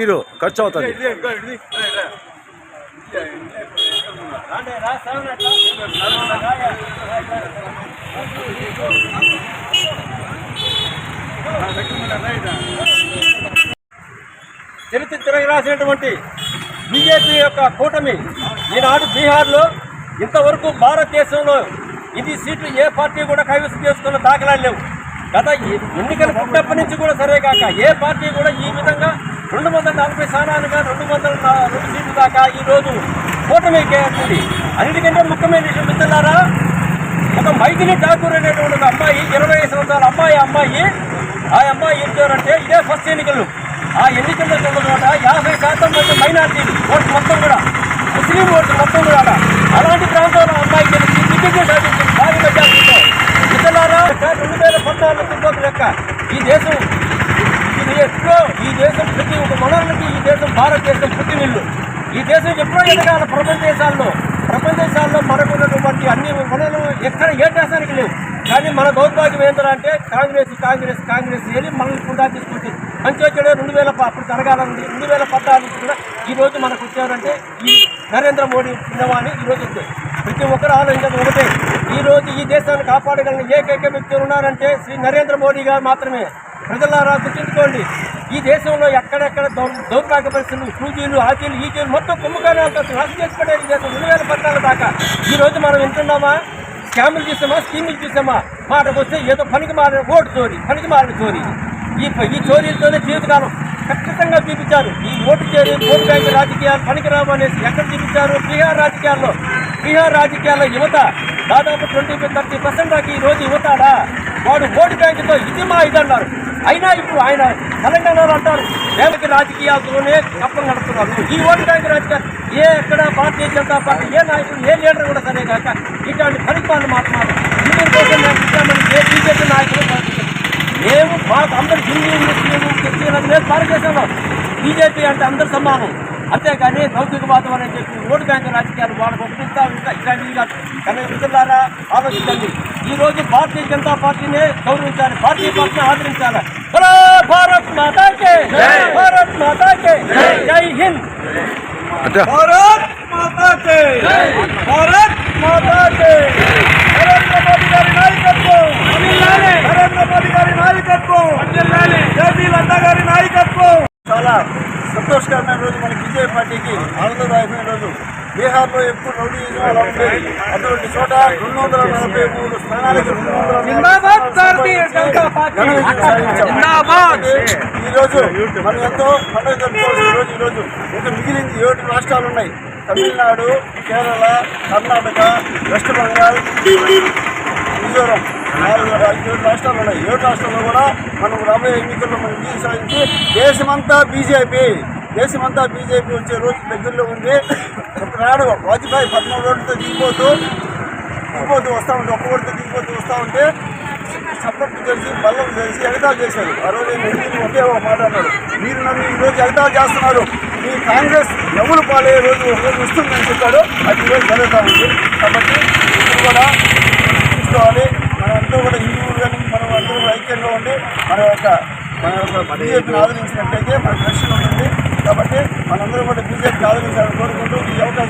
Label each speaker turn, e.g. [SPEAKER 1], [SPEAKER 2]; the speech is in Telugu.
[SPEAKER 1] నీరు ఖర్చు అవుతుంది
[SPEAKER 2] చరిత్ర తిరగి రాసినటువంటి బీజేపీ యొక్క కూటమి ఈనాడు బీహార్లో ఇంతవరకు భారతదేశంలో ఇది సీట్లు ఏ పార్టీ కూడా కైవసం చేసుకున్న దాఖలాలు లేవు. గత ఎన్నికలు ఎన్నికల నుంచి కూడా సరే కాక ఏ పార్టీ కూడా ఈ విధంగా రెండు వందల నలభై స్థానాలుగా రెండు వందల రెండు సీట్లు దాకా ఈరోజు కూటమి కేస్తుంది అన్నిటికంటే ముఖ్యమైన విషయం మిత్రులారా ఒక మైథిలి ఠాకూర్ అనేటువంటి ఒక అమ్మాయి ఇరవై సంవత్సరాల అమ్మాయి అమ్మాయి ఆ అమ్మాయి ఏం చేయాలంటే ఇదే ఫస్ట్ ఎన్నికలు. ఆ ఎన్నికల్లో చోట యాభై శాతం మంది మైనార్టీలు ఓట్లు మొత్తం కూడా. ముస్లిం ఓట్లు మొత్తం కూడా ఆడ. అలాంటి ప్రాంతంలో అమ్మాయి గెలిచి దిగ్విజయం సాధించింది భారీ మెజార్టీతో ఇతరులారా రెండు వేల పద్నాలుగు తుపాకు లెక్క ఈ దేశం ఇది ఎప్పుడో ఈ దేశం ప్రతి ఒక వనరులకి ఈ దేశం భారతదేశం పుట్టినిల్లు ఈ దేశం ఎప్పుడో ఎదగాల ప్రపంచ దేశాల్లో ప్రపంచ దేశాల్లో మనకున్నటువంటి అన్ని వనరులు ఎక్కడ ఏ దేశానికి లేవు. కానీ మన దౌర్భాగ్యం ఏంటంటే కాంగ్రెస్ కాంగ్రెస్ కాంగ్రెస్ వెళ్ళి మనల్ని కూడా తీసుకొచ్చింది మంచి వచ్చాడు రెండు వేల అప్పుడు జరగాలని రెండు వేల పద్నాలుగు కూడా ఈరోజు మనకు వచ్చారంటే ఈ నరేంద్ర మోడీ పుణ్యమాని ఈ రోజు వచ్చాయి ప్రతి ఒక్కరు ఆలోచించడం ఒకటే. ఈ ఈ దేశాన్ని కాపాడగలిగిన ఏకైక వ్యక్తులు ఉన్నారంటే శ్రీ నరేంద్ర మోడీ గారు మాత్రమే. ప్రజలారా గుర్తుంచుకోండి. ఈ దేశంలో ఎక్కడెక్కడ దౌర్భాగ్య పరిస్థితులు సూజీలు ఆచీలు ఈచీలు మొత్తం కుంభకోణాలతో నాశనం చేసుకోవడానికి ఈ దేశం రెండు వేల పద్నాలుగు దాకా. ఈ రోజు మనం వింటున్నామా? స్కాములు చూసామా? స్కీములు చూసామా? మాటకు వస్తే ఏదో పనికి మారిన ఓటు చోరీ పనికి మారిన చోరీ. ఈ ఈ చోరీలతోనే జీవితకాలం ఖచ్చితంగా చూపించారు ఈ ఓటు చేరి ఓటు బ్యాంకు రాజకీయాలు పనికిరావు అనేసి ఎక్కడ చూపించారు బీహార్ రాజకీయాల్లో. బీహార్ రాజకీయాల్లో యువత దాదాపు ట్వంటీ థర్టీ పర్సెంట్ దాకా ఈ రోజు యువతాడా వాడు ఓటు బ్యాంకుతో ఇది మా ఇది అన్నారు అయినా ఇప్పుడు ఆయన తెలంగాణలో అంటారు రేపటి రాజకీయాలతోనే కప్పం నడుపుతున్నారు ఈ ఓటు బ్యాంక్ రాజకీయాలు ఏ ఎక్కడ భారతీయ జనతా పార్టీ ఏ నాయకుడు ఏ లీడర్ కూడా సరే కాక ఇట్లాంటి పరిపాలన మాట్లాడారు హిందూ కోసం మేము ఇచ్చామని ఏ బీజేపీ నాయకులు మేము మాకు అందరు హిందూ ముస్లిం క్రిస్టియన్ మేము భారతదేశంలో బీజేపీ అంటే అందరు సమానం. అంతేకాని భౌతికవాదం అని చెప్పి ఓటు బ్యాంక్ రాజకీయాలు వాళ్ళకు ఉపయోగిస్తా ఉంటా ఇట్లాంటివి కానీ మిత్రులారా ఆలోచించండి. ఈ రోజు భారతీయ జనతా పార్టీనే గౌరవించాలి. భారతీయ ఆదరించాలి? భారత్ మాతాకే భారత్ మాతాకే జై. హింద్. భారత్ మాతాకే భారత్ మాతాకే. నరేంద్ర మోదీ గారి నాయకత్వం. నరేంద్ర మోదీ గారి నాయకత్వం. జేపీ నడ్డా గారి నాయకత్వం. చాలా సంతోషకరమైన రోజు మన బీజేపీ పార్టీకి. ఆనందదాయకమైన రోజు. బీహార్లో ఎప్పుడు రౌడీజం అలా ఉండేది అటువంటి చోట రెండు వందల నలభై మూడు స్థానాలకు రెండు వందల
[SPEAKER 3] జిందాబాద్ భారతీయ జనతా పార్టీ.
[SPEAKER 2] ఘన విజయం సాధించాం.
[SPEAKER 3] జిందాబాద్!
[SPEAKER 2] ఈ రోజు మనం ఎంతో పండుగ జరుపుకోవాల్సిన రోజు ఈ రోజు ఇంకా మిగిలింది ఏడు రాష్ట్రాలు ఉన్నాయి. తమిళనాడు కేరళ కర్ణాటక వెస్ట్ బెంగాల్ మిజోరం. నాలుగు ఏడు రాష్ట్రాలు ఉన్నాయి. ఏడు రాష్ట్రాల్లో కూడా మనం రాబోయే ఎన్నికల్లో మనం విజయం సాధించి దేశమంతా బీజేపీ. దేశమంతా బీజేపీ వచ్చే రోజు దగ్గరలో ఉంది. ఒకనాడు వాజ్పేయి పద్నాలుగు రోడ్డుతో దిగిపోతూ దిగిపోతూ వస్తూ ఉంటే ఒక్క ఓడితో దిగిపోతూ వస్తూ ఉంటే చప్పట్లు చేసి బల్లం చేసి ఎగతాలు చేశారు ఆ రోజు ఆయన ఒకే ఒక మాట అన్నాడు. మీరు నన్ను ఈ రోజు ఎగతాలు చేస్తున్నారు. మీ కాంగ్రెస్ ఎవరు పాలే రోజు ఒక రోజు వస్తుందని చెప్పాడు. అది ఈరోజు జరుగుతూ ఉంది. కాబట్టి ఇప్పుడు కూడా తీసుకోవాలి మనందరూ కూడా హిందువులు కానీ మనం అందరూ ఐక్యంగా ఉండి మన యొక్క మన యొక్క బీజేపీని ఆదరించినట్టయితే మన దర్శనం కాబట్టి మనందరూ కూడా బీజేపీ ఆదరించాలని కోరుకుంటూ ఈ అవకాశం